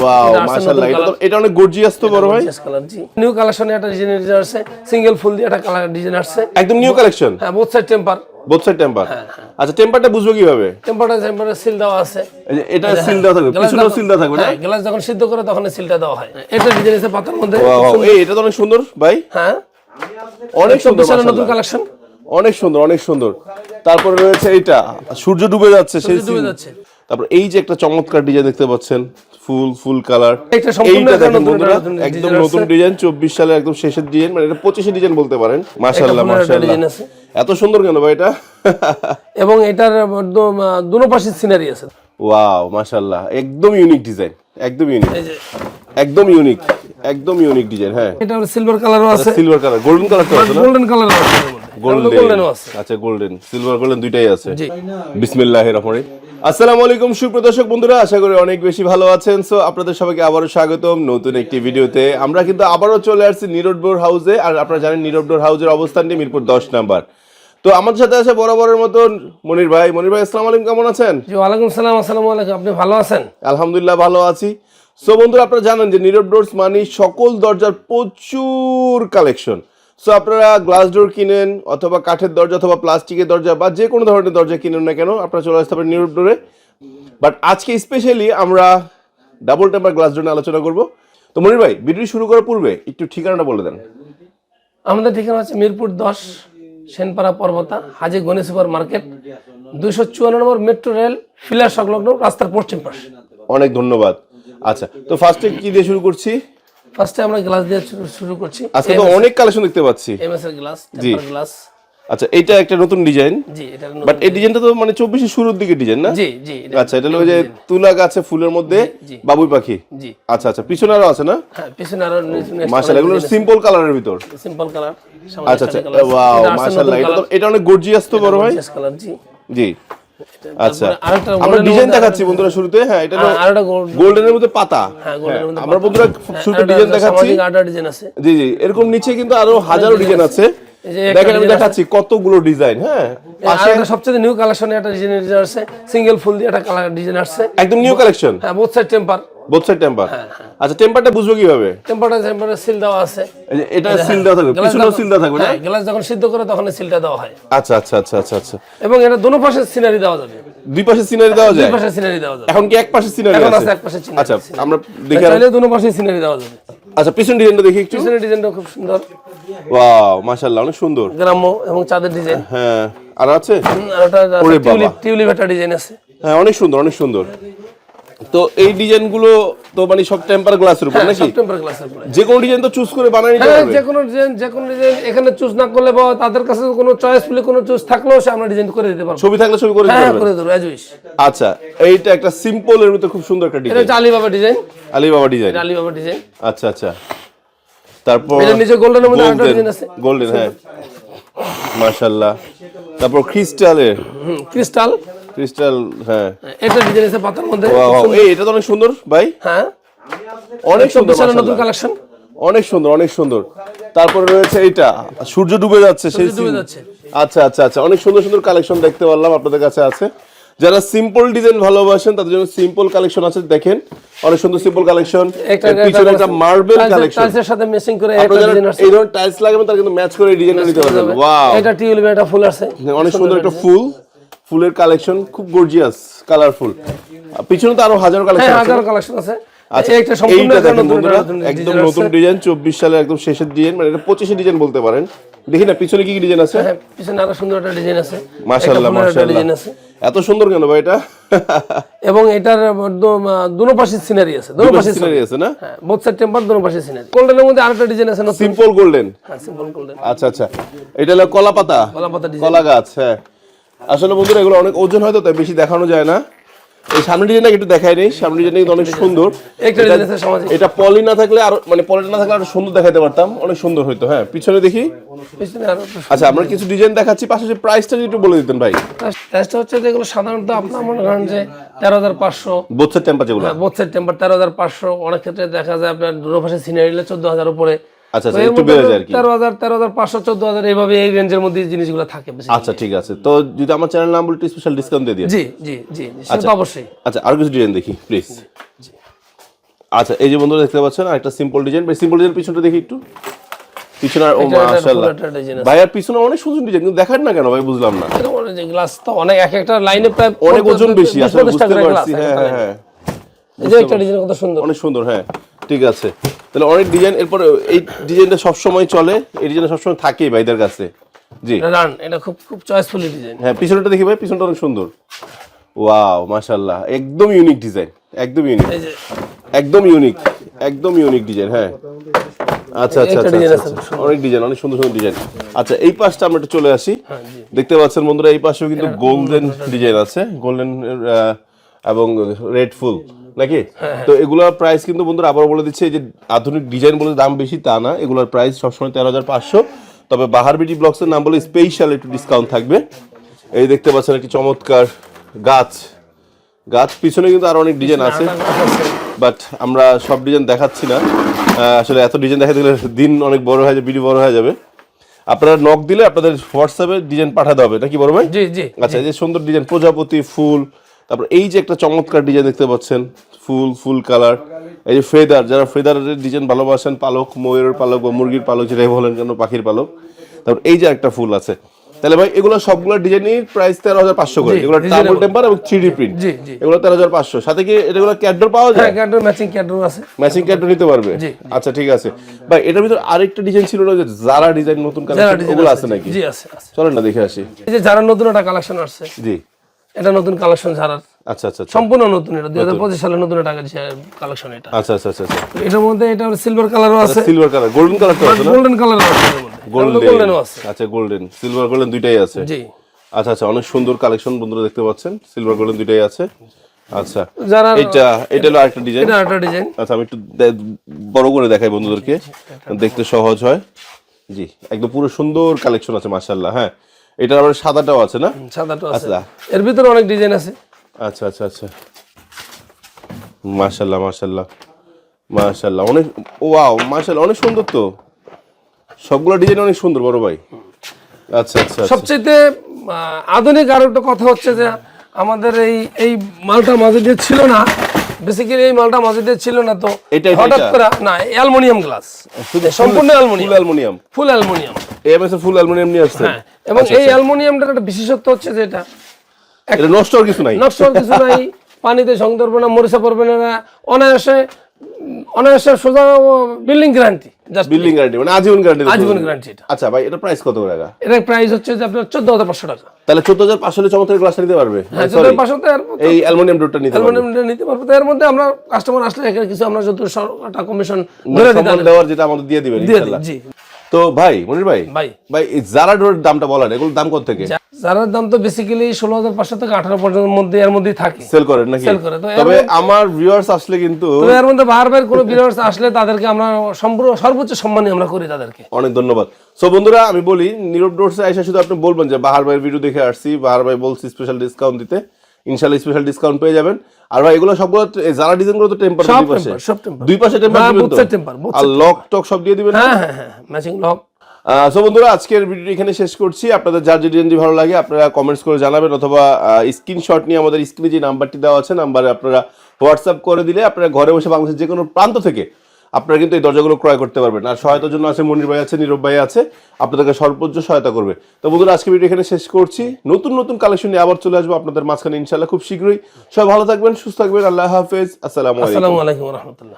Wow মাশাআল্লাহ এটা এটা অনেক গর্জিয়াস তো বড় ভাই। নিউ কালেকশনে একটা ডিজাইন ডিজাইন আসছে সিঙ্গেল ফুল দিয়ে একটা কালার ডিজাইন আসছে। একদম নিউ কালেকশন হ্যাঁ both side temper both side temper আচ্ছা টেম্পারটা বুঝব কীভাবে? টেম্পারটা টেম্পারে সিল দেওয়া আছে। এটা সিল দেওয়া থাকবে পিছনেও সিল দেওয়া থাকবে না? হ্যাঁ গ্লাস যখন সিদ্ধ করে তখন সিলটা দেওয়া হয়। এটা ডিজাইন আছে পাতার মধ্যে এই এটা তো অনেক সুন্দর ভাই। হ্যাঁ। অনেক সুন্দর নতুন কালেকশন অনেক সুন্দর অনেক সুন্দর। তারপরে রয়েছে এইটা। সূর্য ডুবে যাচ্ছে সেই ডুবে যাচ্ছে। তারপর এই যে একটা চমৎকার ডিজাইন দেখতে পাচ্ছেন ফুল ফুল কালার এটা সম্পূর্ণ একদম নতুন ডিজাইন চব্বিশ সালে একদম শেষের ডিজাইন মানে এটা পঁচিশে ডিজাইন বলতে পারেন। design আছে। এত সুন্দর কেন ভাই এটা? এবং এটার একদম দুনো পাশে সিনারি আছে। ওয়াও মাশাল্লাহ একদম ইউনিক ডিজাইন একদম ইউনিক একদম ইউনিক একদম ইউনিক ডিজাইন হ্যাঁ। এটা সিলভার কালারও আছে। সিলভার কালার গোল্ডেন কালারটা আছে গোল্ডেন কালারও আছে। গোল্ডেন আচ্ছা গোল্ডেন সিলভার গোল্ডেন দুইটাই আছে। বিসমিল্লাহির রহমানির রহিম। আসসালামু আলাইকুম সুপ্রদর্শক বন্ধুরা আশা করি অনেক বেশি ভালো আছেন। সো আপনাদের সবাইকে আবারও স্বাগতম নতুন একটি ভিডিওতে। আমরা কিন্তু আবারও চলে আসছি নীরব হাউসে আর আপনারা জানেন নীরব ডোর হাউসের অবস্থানটি মিরপুর দশ নাম্বার। তো আমাদের সাথে আছে বরাবরের মতন মনির ভাই। মনির ভাই আসসালামু আলাইকুম কেমন আছেন? জি ওয়ালাইকুম সালাম আসসালামু আলাইকুম। আপনি ভালো আছেন? আলহামদুলিল্লাহ ভালো আছি। সো বন্ধুরা আপনারা জানেন যে নীরব ডোরস মানে সকল দরজার প্রচুর কালেকশন সো আপনারা গ্লাস ডোর কিনেন অথবা কাঠের দরজা অথবা প্লাস্টিকের দরজা বা যে কোনো ধরনের দরজা কিনেন না কেন আপনারা চলে আসতে পারেন নীরব ডোরে বাট আজকে স্পেশালি আমরা ডাবল টেম্পার গ্লাস ডোর নিয়ে আলোচনা করব। তো মনির ভাই ভিডিও শুরু করার পূর্বে একটু ঠিকানাটা বলে দেন। আমাদের ঠিকানা হচ্ছে মিরপুর দশ সেনপাড়া পর্বতা হাজি গণেশ সুপার মার্কেট দুইশো চুয়ান্ন নম্বর মেট্রো রেল ফিলার সংলগ্ন রাস্তার পশ্চিম পাশে। অনেক ধন্যবাদ। আচ্ছা তো ফার্স্টে কি দিয়ে শুরু করছি? ফার্স্টে আমরা গ্লাস দিয়ে শুরু- করছি। আজকে তো অনেক কালেকশন দেখতে পাচ্ছি। এমএস এর গ্লাস টেম্পার গ্লাস আচ্ছা এইটা একটা নতুন ডিজাইন জি এটা বাট এই ডিজাইনটা তো মানে চব্বিশের শুরুর দিকে ডিজাইন না? জি জি আচ্ছা এটা হলো যে তুলা গাছে ফুলের মধ্যে বাবুই পাখি। জি। আচ্ছা আচ্ছা পিছনে আরও আছে না? হ্যাঁ পিছনে আরও মাশাআল্লাহ এগুলো সিম্পল কালারের ভিতর। সিম্পল কালার আচ্ছা আচ্ছা ওয়াও মাশাআল্লাহ এটা এটা অনেক গর্জিয়াস তো বড় ভাই। কালার জি। জি। আচ্ছা আমরা ডিজাইন দেখাচ্ছি বন্ধুরা শুরুতে। হ্যাঁ এটা আরেকটা গোল্ডেনের মধ্যে পাতা। হ্যাঁ মধ্যে আমরা বন্ধুরা শুরুতে ডিজাইন দেখাচ্ছি। আছে। জি জি এরকম নিচে কিন্তু আরও হাজারো ডিজাইন আছে। দেখেন আমি দেখাচ্ছি কতগুলো ডিজাইন হ্যাঁ। একটা সবচেয়ে নিউ কালেকশনে একটা ডিজাইন ডিজাইন আছে। সিঙ্গেল ফুল দিয়ে একটা কালার ডিজাইন আসছে। একদম নিউ কালেকশন হ্যাঁ both side temper both side temper আচ্ছা টেম্পারটা বুঝব কীভাবে? টেম্পারটা টেম্পারে সিল দেওয়া আছে। এটা সিল দেওয়া থাকবে। পিছনেও সিল দেওয়া থাকবে না? হ্যাঁ গ্লাস যখন সিদ্ধ করে তখন সিলটা দেওয়া হয়। আচ্ছা আচ্ছা আচ্ছা আচ্ছা আচ্ছা। এবং এটা দুনো পাশে সিনারি দেওয়া যাবে। দুই পাশে সিনারি দেওয়া দুই পাশে সিনারি দেওয়া যাবে। এখন কি এক পাশে সিনারি এখন আছে? আছে এক পাশে সিনারি আচ্ছা আমরা দেখি আর- চাইলে পাশে সিনারি দেওয়া যাবে। আচ্ছা পিছন ডিজাইনটা দেখি একটু। পিছনের ডিজাইনটা খুব সুন্দর। ওয়াও মাশাআল্লাহ অনেক সুন্দর। গ্রাম্য এবং চাঁদের ডিজাইন হ্যাঁ আর আছে? আর ওটা টিউলিপ টিউলিপ একটা ডিজাইন আছে। হ্যাঁ অনেক সুন্দর অনেক সুন্দর। তো এই ডিজাইনগুলো তো মানে সব টেম্পার গ্লাসের উপর নাকি? টেম্পার গ্লাসের উপরে। যে কোনো ডিজাইন তো চুজ করে বানাই নিতে হ্যাঁ পারবে। যে কোনো ডিজাইন যে কোনো ডিজাইন এখানে চুজ না করলে বা তাদের কাছে কোনো চয়েস পেলে কোনো চুজ থাকলেও সে আমরা ডিজাইন করে দিতে পারব। ছবি থাকলে ছবি করে দিতে হ্যাঁ পারবে? করে দেবো উইশ আচ্ছা এইটা একটা সিম্পল এর মধ্যে খুব সুন্দর একটা এটা ডিজাইন হচ্ছে Alibaba design Alibaba design Alibaba design আচ্ছা আচ্ছা। তারপর এটা নিচে গোল্ডেনের মধ্যে আরেকটা ডিজাইন আছে। গোল্ডেন হ্যাঁ। মাশাআল্লাহ। তারপর ক্রিস্টালের হুম ক্রিস্টাল ক্রিস্টাল হ্যাঁ। এটা ডিজাইন আছে পাতার মধ্যে। এই এটা তো অনেক সুন্দর ভাই। হ্যাঁ। অনেক সুন্দর নতুন কালেকশন অনেক সুন্দর অনেক সুন্দর। তারপরে রয়েছে এইটা। সূর্য ডুবে যাচ্ছে সেই ডুবে যাচ্ছে। আচ্ছা আচ্ছা আচ্ছা। অনেক সুন্দর সুন্দর কালেকশন দেখতে পারলাম আপনাদের কাছে আছে। যারা সিম্পল ডিজাইন ভালোবাসেন তাদের জন্য সিম্পল কালেকশন আছে দেখেন। অনেক সুন্দর সিম্পল কালেকশন পিছনে একটা মার্বেল কালেকশন টাইলসের সাথে ম্যাচিং করে একটা ডিজাইন আছে এই ধরনের টাইলস লাগাবেন তারা কিন্তু ম্যাচ করে এই ডিজাইনটা নিতে পারবেন। ওয়াও এটা টিউলিপ একটা ফুল আছে অনেক সুন্দর একটা ফুল। ফুলের কালেকশন খুব গর্জিয়াস কালারফুল পিছনে তো আরও হাজারো কালেকশন হাজার কালেকশন আছে। আচ্ছা একটা সম্পূর্ণ এইটা একটা দেখেন নতুন বন্ধুরা একদম নতুন ডিজাইন চব্বিশ সালের একদম শেষের ডিজাইন মানে এটা পঁচিশে ডিজাইন বলতে পারেন। দেখি না পিছনে কি কি ডিজাইন আছে? হ্যাঁ পিছনে আরও সুন্দর একটা ডিজাইন আছে। মাশাআল্লাহ মাশাআল্লাহ। ডিজাইন আছে। এত সুন্দর কেন ভাই এটা? এবং এটার দুনো পাশে সিনারি আছে দুনো পাশে সিনারি আছে না? হ্যাঁ বোথ সাইড টেম্পার দুনো পাশে সিনারি গোল্ডেনের মধ্যে আরেকটা ডিজাইন আছে নতুন। সিম্পল গোল্ডেন হ্যাঁ সিম্পল গোল্ডেন আচ্ছা আচ্ছা। এটা হলো কলা পাতা কলা পাতা ডিজাইন কলা গাছ হ্যাঁ। আসলে বন্ধুরা এগুলো অনেক ওজন হয় তো তাই বেশি দেখানো যায় না। এই সামনে ডিজাইনটা একটু দেখাই নেই সামনে ডিজাইনটা কিন্তু অনেক সুন্দর। এটা পলি না থাকলে আর মানে পলিটা না থাকলে আরও সুন্দর দেখাতে পারতাম। অনেক সুন্দর হইতো হ্যাঁ। পিছনে দেখি। পিছনে আরও আচ্ছা আমরা কিছু ডিজাইন দেখাচ্ছি। পাশাপাশি প্রাইসটা যদি একটু বলে দিতেন ভাই। প্রাইসটা হচ্ছে যেগুলো সাধারণত আপনার মনে করেন যে তেরো হাজার পাঁচশো। বোথের টেম্পার যেগুলো। বোথ সাইড টেম্পার তেরো হাজার পাঁচশো। অনেক ক্ষেত্রে দেখা যায় আপনার দুটো পাশে সিনারি চোদ্দ হাজার উপরে। আচ্ছা আচ্ছা একটু বেড়ে যায় আর কি। এইভাবে এই রেঞ্জের মধ্যে জিনিসগুলো থাকে আচ্ছা ঠিক আছে। তো যদি আমার চ্যানেল নাম বলতে স্পেশাল ডিসকাউন্ট দিয়ে দিন জি জি জি জি, সেটা তো অবশ্যই। আচ্ছা আর কিছু ডিজাইন দেখি প্লিজ আচ্ছা এই যে বন্ধুরা দেখতে পাচ্ছেন একটা সিম্পল ডিজাইন সিম্পল ডিজাইন পিছনটা দেখি একটু। পিছনে আর- ও মাশাআল্লাহ। ভাইয়ার পিছনে অনেক সুন্দর ডিজাইন কিন্তু দেখান না কেন ভাই বুঝলাম না। গ্লাস তো অনেক এক একটা লাইনে প্রায় অনেক ওজন বেশি আসলে বুঝতে পারছি। হ্যাঁ হ্যাঁ হ্যাঁ। এই যে একটা ডিজাইন কত সুন্দর। অনেক সুন্দর হ্যাঁ ঠিক আছে। তাহলে অনেক ডিজাইন এরপর এই ডিজাইনটা সবসময় চলে এই ডিজাইনটা সবসময় থাকেই ভাইদের কাছে। জি। রান এটা খুব খুব চয়েসফুলি ডিজাইন হ্যাঁ পিছনটা দেখি ভাই পিছনটা অনেক সুন্দর। ওয়াও মাশাআল্লাহ একদম ইউনিক ডিজাইন একদম ইউনিক একদম ইউনিক একদম ইউনিক ডিজাইন হ্যাঁ। আচ্ছা আচ্ছা আচ্ছা, আচ্ছা, আচ্ছা। অনেক ডিজাইন অনেক সুন্দর সুন্দর ডিজাইন আচ্ছা এই পাশটা আমরা একটু চলে আসি। হ্যাঁ, দেখতে পাচ্ছেন বন্ধুরা এই পাশেও কিন্তু গোল্ডেন ডিজাইন আছে গোল্ডেন এবং রেড ফুল নাকি? হ্যাঁ, তো এগুলোর প্রাইস কিন্তু বন্ধুরা আবার বলে দিচ্ছে যে আধুনিক ডিজাইন বলে দাম বেশি তা না। এগুলোর প্রাইস সবসময় তেরো হাজার পাঁচশো। তবে বাহার বিটি ব্লগসের নাম বলে স্পেশাল একটু ডিসকাউন্ট থাকবে। এই দেখতে পাচ্ছেন একটি চমৎকার গাছ। গাছ পিছনে কিন্তু আরও অনেক ডিজাইন আছে। বাট আমরা সব ডিজাইন দেখাচ্ছি না। আসলে এত ডিজাইন দেখাতে গেলে দিন অনেক বড় হয়ে যাবে ভিডিও বড় হয়ে যাবে। আপনারা নক দিলে আপনাদের হোয়াটসঅ্যাপে ডিজাইন পাঠাতে হবে। নাকি বড় ভাই? জি জি। আচ্ছা এই যে সুন্দর ডিজাইন প্রজাপতি ফুল তারপর এই যে একটা চমৎকার ডিজাইন দেখতে পাচ্ছেন ফুল ফুল কালার এই যে ফেদার যারা ফেদারের ডিজাইন ভালোবাসেন পালক ময়ূরের পালক বা মুরগির পালক যেটাই বলেন কেন পাখির পালক। তারপর এই যে একটা ফুল আছে। তাহলে ভাই এগুলো সবগুলো ডিজাইনের প্রাইস তেরো হাজার পাঁচশো করে। এগুলো ডাবল টেম্পার এবং থ্রি প্রিন্ট জি, জি। এগুলো তেরো হাজার পাঁচশো। সাথে কি এগুলো ক্যাডর পাওয়া যায়? হ্যাঁ ক্যাডর ম্যাচিং ক্যাডর আছে। ম্যাচিং ক্যাডর নিতে পারবে? জি। আচ্ছা ঠিক আছে। ভাই এটার ভিতর আরেকটা ডিজাইন ছিল না যে জারা ডিজাইন নতুন যারা কালেকশন ডিজাইন ওগুলো আছে। নাকি? জি আছে আছে। চলেন না দেখে আসি। এই যে যারা নতুন একটা কালেকশন আসছে। জি। এটা নতুন কালেকশন যারা আচ্ছা আচ্ছা আচ্ছা। সম্পূর্ণ নতুন এটা দুই হাজার পঁচিশ সালে নতুন একটা কালেকশন এটা। আচ্ছা আচ্ছা আচ্ছা আচ্ছা। এটার মধ্যে এটা সিলভার কালারও আছে। সিলভার কালার গোল্ডেন কালারটা আছে গোল্ডেন কালারও আছে গোল্ডেনও আছে। আচ্ছা গোল্ডেন সিলভার গোল্ডেন দুইটাই আছে। জি। আচ্ছা আচ্ছা অনেক সুন্দর কালেকশন বন্ধুরা দেখতে পাচ্ছেন। সিলভার গোল্ডেন দুইটাই আছে। আচ্ছা যারা এটা এটা হলো আরেকটা ডিজাইন এটা একটা ডিজাইন আচ্ছা আমি একটু বড় করে দেখাই বন্ধুদেরকে। দেখতে সহজ হয়। জি একদম পুরো সুন্দর কালেকশন আছে মাশাআল্লাহ হ্যাঁ। এটার আবার সাদাটাও আছে না? সাদাটা আছে। আচ্ছা। এর ভিতরে অনেক ডিজাইন আছে। আচ্ছা আচ্ছা আচ্ছা। মাশাল্লাহ মাশাল্লাহ মাশাল্লাহ অনেক ওয়াও মাশাল্লাহ অনেক সুন্দর তো। সবগুলো ডিজাইন অনেক সুন্দর বড় ভাই। আচ্ছা আচ্ছা আচ্ছা। সবচেয়ে আধুনিক আরও একটা কথা হচ্ছে যে আমাদের এই এই মালটা মাঝে দিয়ে ছিল না বেসিক্যালি এই মালটা ছিল না তো। হঠাৎ করে না অ্যালুমিনিয়াম গ্লাস। সম্পূর্ণ full aluminium. Aluminium. Full aluminium. MS full aluminium নিয়ে আসছেন হ্যাঁ এবং এই অ্যালুমিনিয়ামটার একটা বিশেষত্ব হচ্ছে যে এটা এটা নষ্ট কিছু নাই। নষ্ট কিছু নাই। পানিতে সংদর্ভ ধরবে না মরিচা পড়বে না। অনায়াসে অনায়াসে সোজা building guarantee just building guarantee মানে আজীবন গ্যারান্টি আজীবন গ্যারান্টি আচ্ছা ভাই এটা প্রাইস কত টাকা এটা? প্রাইস হচ্ছে যে আপনার চোদ্দ হাজার পাঁচশো টাকা। তাহলে চোদ্দ হাজার পাঁচশো চমৎকার গ্লাস নিতে পারবে। হ্যাঁ Sorry, চোদ্দ পাঁচশো তো এর মধ্যে- এই অ্যালুমিনিয়াম ডোরটা নিতে পারবে। অ্যালুমিনিয়ামটা নিতে পারবে। এর মধ্যে আমরা কাস্টমার আসলে এখানে কিছু আমরা যত টাকা কমিশন ধরে দিতে দেওয়ার যেটা আমাদের দিয়ে দিবেন ইনশাআল্লাহ। জি। তো ভাই মনির ভাই ভাই। ভাই জারা ডোরের দামটা বলেন এগুলোর দাম কত থেকে? যারার দাম তো বেসিক্যালি ষোলো হাজার পাঁচশো থেকে আঠারো পর্যন্ত মধ্যে এর মধ্যেই থাকে। সেল করেন নাকি? Sell করে, তবে আমার ভিউয়ার্স আসলে কিন্তু তো এর মধ্যে বারবার কোনো ভিউয়ার্স আসলে তাদেরকে আমরা সম্পূর্ণ সর্বোচ্চ সম্মানই আমরা করি তাদেরকে। অনেক ধন্যবাদ। সো বন্ধুরা আমি বলি নীরব ডোরসে এসে শুধু আপনি বলবেন যে বাহার ভাইয়ের ভিডিও দেখে আসছি বাহার ভাই বলছি স্পেশাল ডিসকাউন্ট দিতে। ইনশাআল্লাহ স্পেশাল ডিসকাউন্ট পেয়ে যাবেন। আর ভাই এগুলো সবগুলো যারা ডিজাইনগুলো তো টেম্পার দুই পাশে। দুই পাশে টেম্পার দিবেন তো? আর লক টক সব দিয়ে দিবেন হ্যাঁ হ্যাঁ হ্যাঁ ম্যাচিং লক সো বন্ধুরা আজকের ভিডিও এখানে শেষ করছি। আপনাদের যার যে ডিজাইনটি ভালো লাগে আপনারা কমেন্টস করে জানাবেন অথবা স্ক্রিনশট নিয়ে আমাদের স্ক্রিনে যে নাম্বারটি দেওয়া আছে নাম্বারে আপনারা হোয়াটসঅ্যাপ করে দিলে আপনারা ঘরে বসে বাংলাদেশের যে কোনো প্রান্ত থেকে আপনারা কিন্তু এই দরজাগুলো ক্রয় করতে পারবেন। আর সহায়তার জন্য আছে, মনির ভাই আছে, নীরব ভাই আছে, আপনাদেরকে সর্বোচ্চ সহায়তা করবে। তো বন্ধুরা, আজকে ভিডিও এখানে শেষ করছি। নতুন নতুন কালেকশন নিয়ে আবার চলে আসব আপনাদের মাঝখানে ইনশাল্লাহ খুব শীঘ্রই। সবাই ভালো থাকবেন, সুস্থ থাকবেন, আল্লাহ হাফেজ, আসসালামু আলাইকুম। রহমতুল্লাহ।